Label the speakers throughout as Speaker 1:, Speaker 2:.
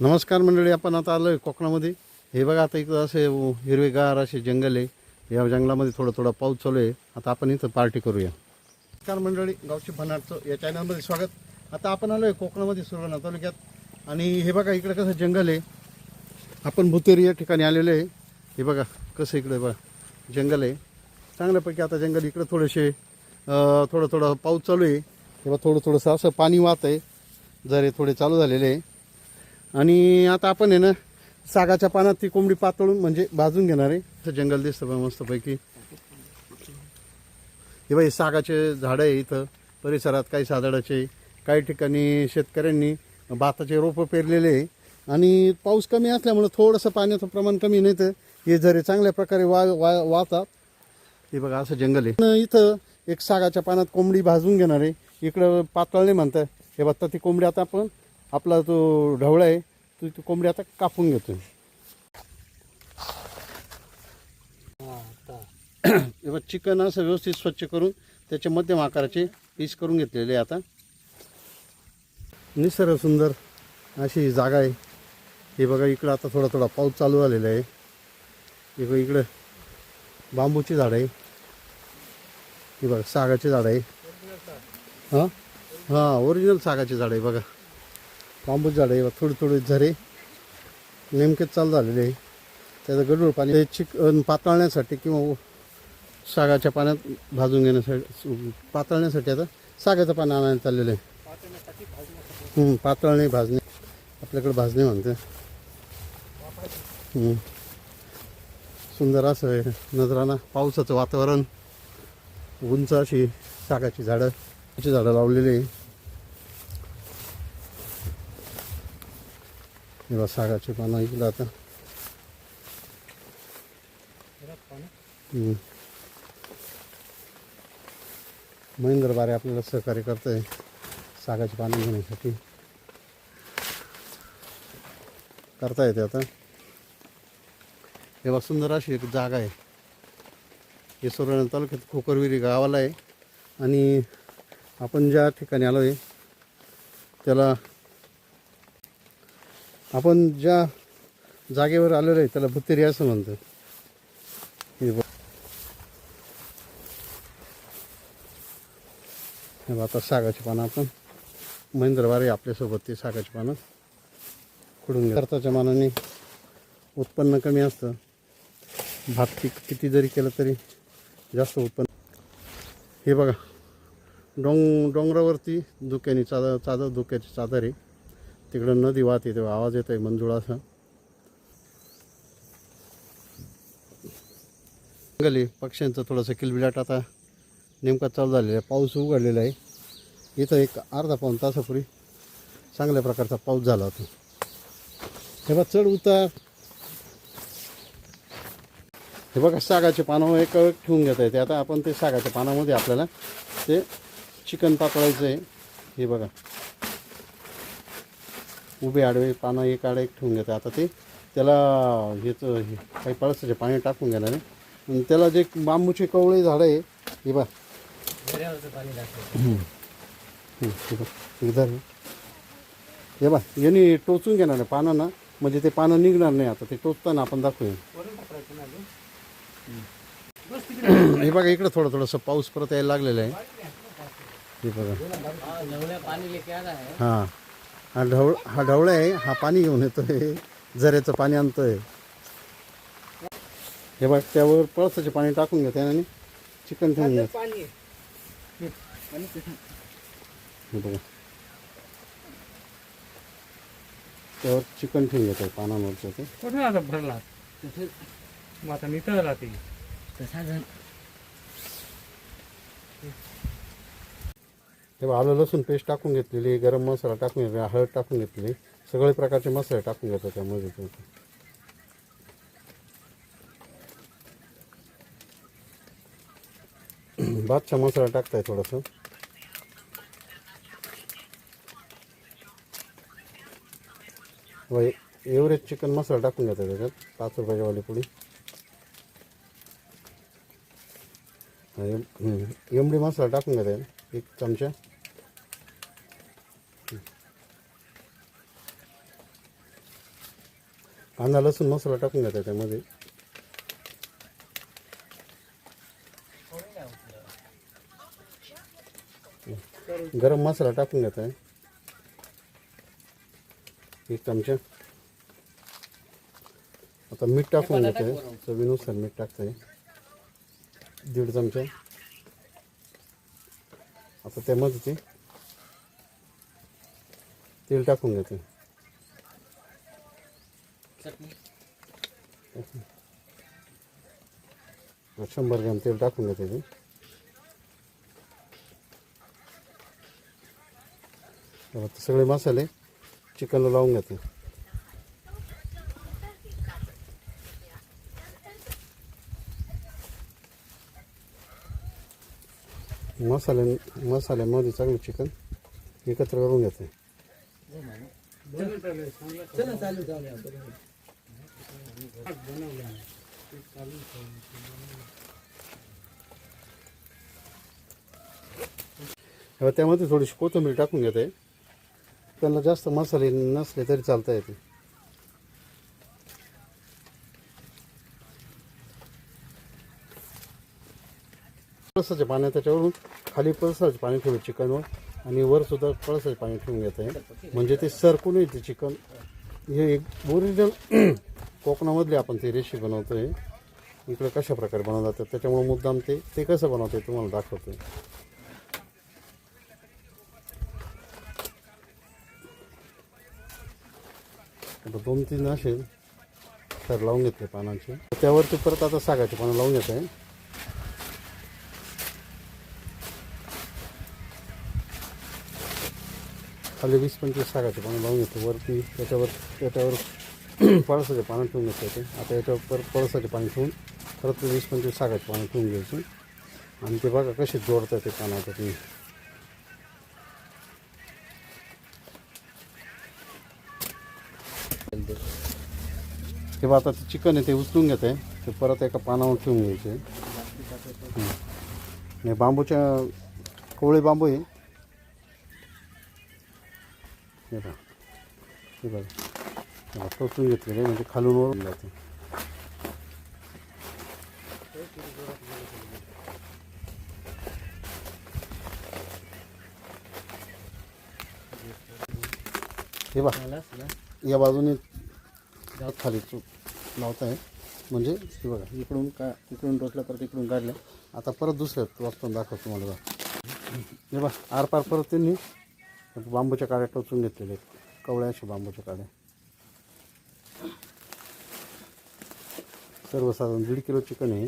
Speaker 1: नमस्कार मंडळी आपण आता आलो आहे कोकणामध्ये. हे बघा आता इकडं असे हिरवेगार असे जंगल आहे. या जंगलामध्ये थोडं थोडं पाऊस चालू आहे. आता आपण इथं पार्टी करूया. नमस्कार मंडळी गावची फनाटचं या चॅनलमध्ये स्वागत. आता आपण आलो आहे कोकणामध्ये सुरवणा तालुक्यात. आणि हे बघा इकडं कसं जंगल आहे. आपण भुतेरी या ठिकाणी आलेलो आहे. हे बघा कसं इकडे बघा जंगल आहे. चांगल्यापैकी आता जंगल इकडं थोडेसे थोडं थोडं पाऊस चालू आहे. तेव्हा थोडं थोडंसं असं पाणी वाहत आहे. जरे थोडे चालू झालेले आहे. आणि आता आपण आहे ना सागाच्या पानात ती कोंबडी पातळून म्हणजे भाजून घेणार आहे. असं जंगल दिसतं बघा मस्तपैकी. हे बाई सागाचे झाडं आहे इथं. परिसरात काही साधाडाचे काही ठिकाणी शेतकऱ्यांनी भाताचे रोपं पेरलेले आहे. आणि पाऊस कमी असल्यामुळं थोडंसं पाण्याचं प्रमाण कमी नाही तर हे झरे चांगल्या प्रकारे वा वा वाहतात. हे बघा असं जंगल आहे. इथं एक सागाच्या पानात कोंबडी भाजून घेणार आहे. इकडं पातळ नाही म्हणतात हे बघता ती कोंबडी आता आपण आपला तो ढवळा आहे तो ती कोंबडी आता कापून घेतो हे चिकन असं व्यवस्थित स्वच्छ करून त्याचे मध्यम आकाराचे पीस करून घेतलेले आहे आता. निसर्ग सुंदर अशी जागा आहे. हे बघा इकडं आता थोडा थोडा पाऊस चालू झालेला आहे. हे बघा इकडं बांबूची झाडं आहे. हे बघा सागाची झाडं आहे. हां? हां ओरिजिनल सागाची झाडं आहे बघा. बांबू झाडं आहे थोडी थोडी झरे. नेमकेच चालू झालेले आहे. त्याचं गडूळ पाणी ते चिकन पातळण्यासाठी किंवा सागाच्या पाण्यात भाजून घेण्यासाठी पातळण्यासाठी आता सागाचं पाणी आणायला चाललेलं आहे. पातळणे भाजणे. आपल्याकडे भाजणे म्हणते. सुंदर असं आहे. नजराना पावसाचं वातावरण. उंच अशी सागाची झाडं. अशी झाडं लावलेली आहे. किंवा सागाचे पानं इकडं आता. महेंद्र बारे आपल्याला सहकार्य करत आहे सागाची पानं घेण्यासाठी. करता येते आता. हे बघ सुंदर अशी एक जागा आहे. हे सोरण तालुक्यात खोकरविरी गावाला आहे. आणि आपण ज्या ठिकाणी आलो आहे त्याला आपण ज्या जागेवर आलेलो आहे त्याला भुतेरी असं म्हणतो हे बघ. हे बघा, आता सागाची पानं आपण. महेंद्रवारी आपल्यासोबत ते सागाची पानं. खुडून घ्या? खर्चाच्या मानाने उत्पन्न कमी असतं. भात पीक किती जरी केलं तरी जास्त उत्पन्न. हे बघा. डोंग डोंगरावरती धुक्यानी चादर चादर धुक्याची चादर आहे. तिकडं नदी वाहते तेव्हा आवाज येतो आहे मंजुळाचा. गली पक्ष्यांचं थोडंसं किलबिलाट आता नेमका चालू झालेला आहे. पाऊस उघडलेला आहे. इथं एक अर्धा पाऊन तासापूर्वी चांगल्या प्रकारचा पाऊस झाला होता. हे बघा चढ उतार. हे बघा सागाचे पानं एक एक ठेवून घेता येते आता आपण ते सागाच्या पानामध्ये आपल्याला ते चिकन पातळायचं आहे. हे बघा. उभे आडवे पानं एक आड एक ठेवून घेते आता ते त्याला ह्याचं हे काही पळसाचे पाणी टाकून घेणार आणि त्याला जे बांबूचे कवळे झाडं आहे हे बघा. हं, हे. हे बा यांनी टोचून घेणार आहे पानांना म्हणजे ते पानं निघणार नाही आता ते टोचताना आपण दाखवूया. हे बघा इकडं थोडं थोडंसं पाऊस परत यायला लागलेलं आहे. हे बघा. हां. हा ढवळ हा ढवळा आहे हा पाणी घेऊन येतोय झऱ्याचं पाणी आणतोय. हे बघ त्यावर पळसाचे पाणी टाकून घेते आणि चिकन ठेवून घ्या हे बघा. त्यावर चिकन ठेवून घेतोय पानावरचं ते.
Speaker 2: कुठे आता भरला? मग आता मी तळला ते
Speaker 1: तेव्हा आलं लसूण पेस्ट टाकून घेतलेली गरम मसाला टाकून घेतलेला हळद टाकून घेतलेली सगळे प्रकारचे मसाले टाकून घेतो त्यामध्ये तो. भातचा मसाला टाकताय थोडंसं. व एव्हरेज चिकन मसाला टाकून घेतो त्याच्यात पाच रुपयाची वाली पुडी. एमडी मसाला टाकून घेता एक चमचा। कांदा लसूण मसाला टाकून घ्या त्यामध्ये गरम मसाला टाकून घेत आहे एक चमचा. आता मीठ टाकून घेत आहे चवीनुसार मीठ टाकत आहे दीड चमचा. आता त्यामध्ये ते तेल टाकून घेते शंभर ग्रॅम तेल टाकून घेते ते सगळे मसाले चिकनला लावून घेते. मसाले मसाल्यामध्ये चांगलं चिकन एकत्र करून घेते त्यामध्ये थोडीशी कोथिंबीर टाकून घेते. त्यांना जास्त मसाले नसले तरी चालता येते. पळसाचे पाणी त्याच्यावरून खाली पळसाचे पाणी ठेवलं चिकनवर आणि वर सुद्धा पळसाचे पाणी ठेवून घेत आहे म्हणजे ते सरकून येते चिकन. हे एक ओरिजिनल कोकणामधले आपण ती बनवतो आहे इकडे कशा प्रकारे बनवतात जातं त्याच्यामुळे मुद्दाम ते ते कसं बनवते तुम्हाला दाखवतो आता दोन तीन असे तर लावून घेतले पानांचे. त्यावरती परत आता सागाचे पानं लावून घेत आहे खाली वीस पंचवीस सागाचे पानं लावून घेतो. वरती त्याच्यावर त्याच्यावर पळसाचे पानं ठेवून घेतो ते आता याच्यावर परत पळसाचे पाणी ठेवून परत वीस पंचवीस सागाचे पानं ठेवून घ्यायची. आणि ते बघा कसे जोडतात ते पानं आता तुम्ही. तेव्हा आता ते चिकन आहे ते उचलून घेत आहे. ते परत एका पानावर ठेवून घ्यायचे. हं. बांबूच्या कोवळे बांबू आहे. हे बघा हे बघा हे बघा, टोचून घेतलेले म्हणजे खालून वर जाते हे बघा या बाजूने खाली चूक लावत आहे म्हणजे हे बघा इकडून का इकडून टोचल्या परत इकडून काढल्या आता परत दुसऱ्या वाचून दाखवतो तुम्हाला बघा हे बघा आरपार परत त्यांनी म्हणजे बांबूच्या काड्या टोचून घेतलेले आहेत. कवळ्या बांबूच्या काड्या. सर्वसाधारण दीड किलो चिकन आहे.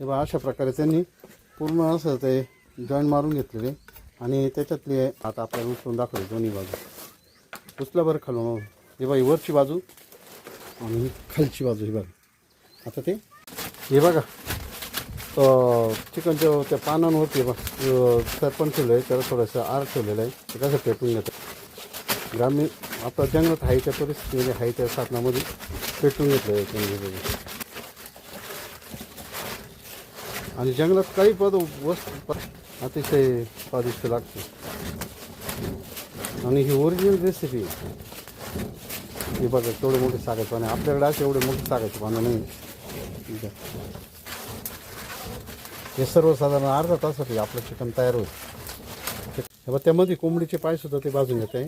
Speaker 1: हे बघा अशा प्रकारे त्यांनी पूर्ण असं ते जॉईंट मारून घेतलेले. आणि त्याच्यातले आता आपल्याला उचलून दाखवले दोन्ही बाजू. उचला बरं खालून. हे बघा वरची बाजू आणि खालची बाजू ही बघा आता ते हे बघा चिकन चिकनच्या त्या पानांवरती बघा सरपण ठेवलं आहे त्याला थोडंसं आर ठेवलेलं आहे. ते कसं पेटून घेतं ग्रामीण आपल्या जंगलात आहे त्या परिस्थितीमध्ये म्हणजे हायच्या साधनामध्ये पेटून घेतलं आहे त्यांनी आणि जंगलात काही पद वस्तू अतिशय स्वादिष्ट लागते आणि ही ओरिजिनल रेसिपी ही बघा तेवढे मोठे सागाचे पाने आपल्याकडे असे एवढे मोठे सागाचे पानं नाही हे सर्वसाधारण अर्धा तासासाठी आपलं चिकन तयार होईल. बा त्यामध्ये कोंबडीचे पायसुद्धा ते भाजून घेत आहे.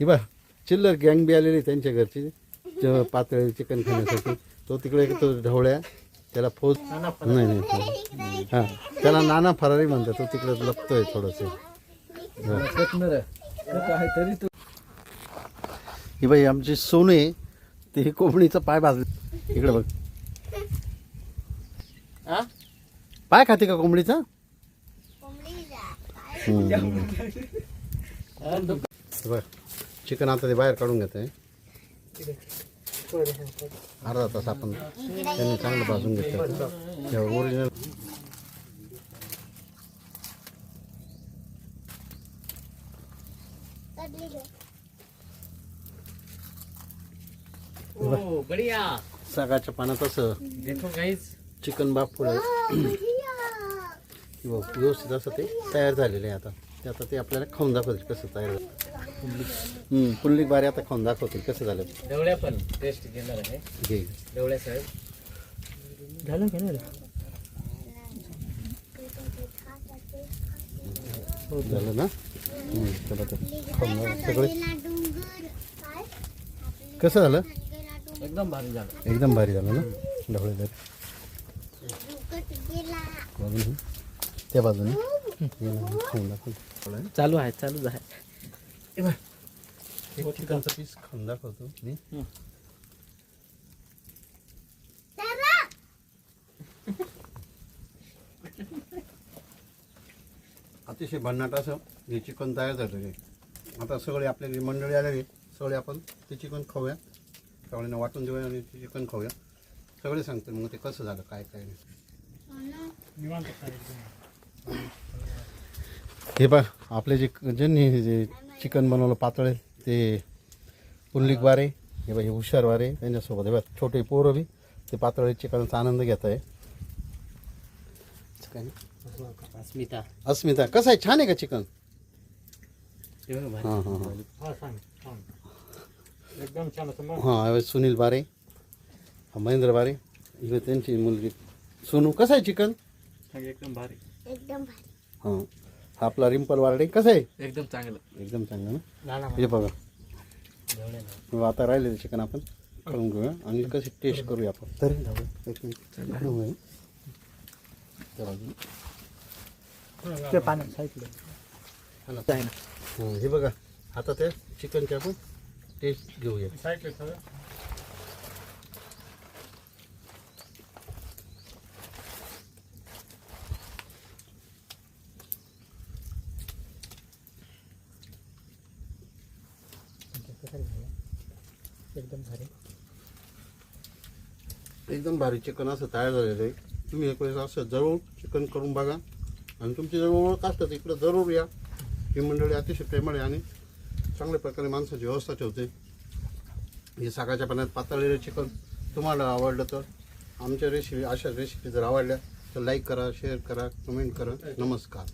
Speaker 1: ही बा चिल्लर गँग बी आलेली त्यांच्या घरची पातळी चिकन खाण्यासाठी. तो तिकडे तो ढवळ्या त्याला फौज नाही नाही हां त्याला नाना फरारी म्हणतात तो तिकडे लपतोय थोडंसं. ही बाई आमची सोने आहे ते कोंबडीचा पाय भाजले. इकडे बघ. पाय खाते का कोंबडीचा. हे बघ चिकन आता ते बाहेर काढून घेत अर्धा तास आपण त्यांनी चांगलं भाजून घेतलं ओरिजिनल सागाच्या पाण्यात असं.
Speaker 2: देखो गाइस
Speaker 1: चिकन बाप पुढे व्यवस्थित असं ते तयार झालेलं आहे आता. ते आता ते आपल्याला खाऊन दाखवतील कसं तयार झालं. पुल्लिक बारी आता खाऊन दाखवतील कसं झालं.
Speaker 3: डवळ्या पण टेस्ट घेणार आहे.
Speaker 1: घे.
Speaker 3: डवळ्या साहेब.
Speaker 2: झालं का नाही?
Speaker 1: झालं ना? चला खाऊन. सगळे? कसं झालं?
Speaker 3: एकदम भारी झालं.
Speaker 1: एकदम भारी झालं ना? ढवळेदार बाजूने. त्या बाजूने.
Speaker 3: चालू आहे चालूच आहे.
Speaker 1: एक पीस खाऊन दाखवतो मी अतिशय भन्नाट असं हे चिकन तयार झालं आहे आता सगळे आपल्या जी मंडळी आलेली सगळे आपण ते चिकन खाऊया. सगळ्यांना वाटून देऊया आणि ते चिकन खाऊया. सगळे सांगतील मग ते कसं झालं काय काय नाही. हे बघ आपले जे ज्यांनी जे चिकन बनवलं पातळ आहे, ते पुल्लिक वारे हे बघ हे हुशार वारे त्यांच्यासोबत. हे बघ छोटे पोरं बी ते पातळ चिकनचा आनंद घेत आहे.
Speaker 3: अस्मिता.
Speaker 1: अस्मिता कसं आहे? छान आहे का चिकन. हां हां हां.
Speaker 2: हा
Speaker 1: सुनील बारे हा महेंद्र बारे इकडे त्यांची मुलगी. सोनू कसं आहे चिकन?
Speaker 2: सांग एकदम भारी.
Speaker 1: हां. हा आपला रिंपल वारडे कसं आहे?
Speaker 3: एकदम चांगलं.
Speaker 1: एकदम चांगलं ना? हे बघा. मग आता राहिलेलं चिकन आपण. करून घेऊया. आणि कशी टेस्ट करूया आपण. तरी जाऊ एक मिनिट.
Speaker 2: ते पाण्यात साईडला.
Speaker 1: हं, बघा. आता त्या चिकनची आपण टेस्ट घेऊया
Speaker 2: साईडला सगळं एकदम भारी
Speaker 1: एकदम भारी चिकन असं तयार झालेलं आहे. तुम्ही एक वेळेस असं जरूर चिकन करून बघा. आणि तुमची जर ओळख असतं तर इकडं जरूर या. ही मंडळी अतिशय प्रेमळ आहे आणि चांगल्या प्रकारे माणसाची व्यवस्था ठेवते. हे सकाळच्या पाण्यात पातळलेलं चिकन तुम्हाला आवडलं तर आमच्या रेसिपी अशा रेसिपी जर आवडल्या तर लाईक करा शेअर करा कमेंट करा. नमस्कार.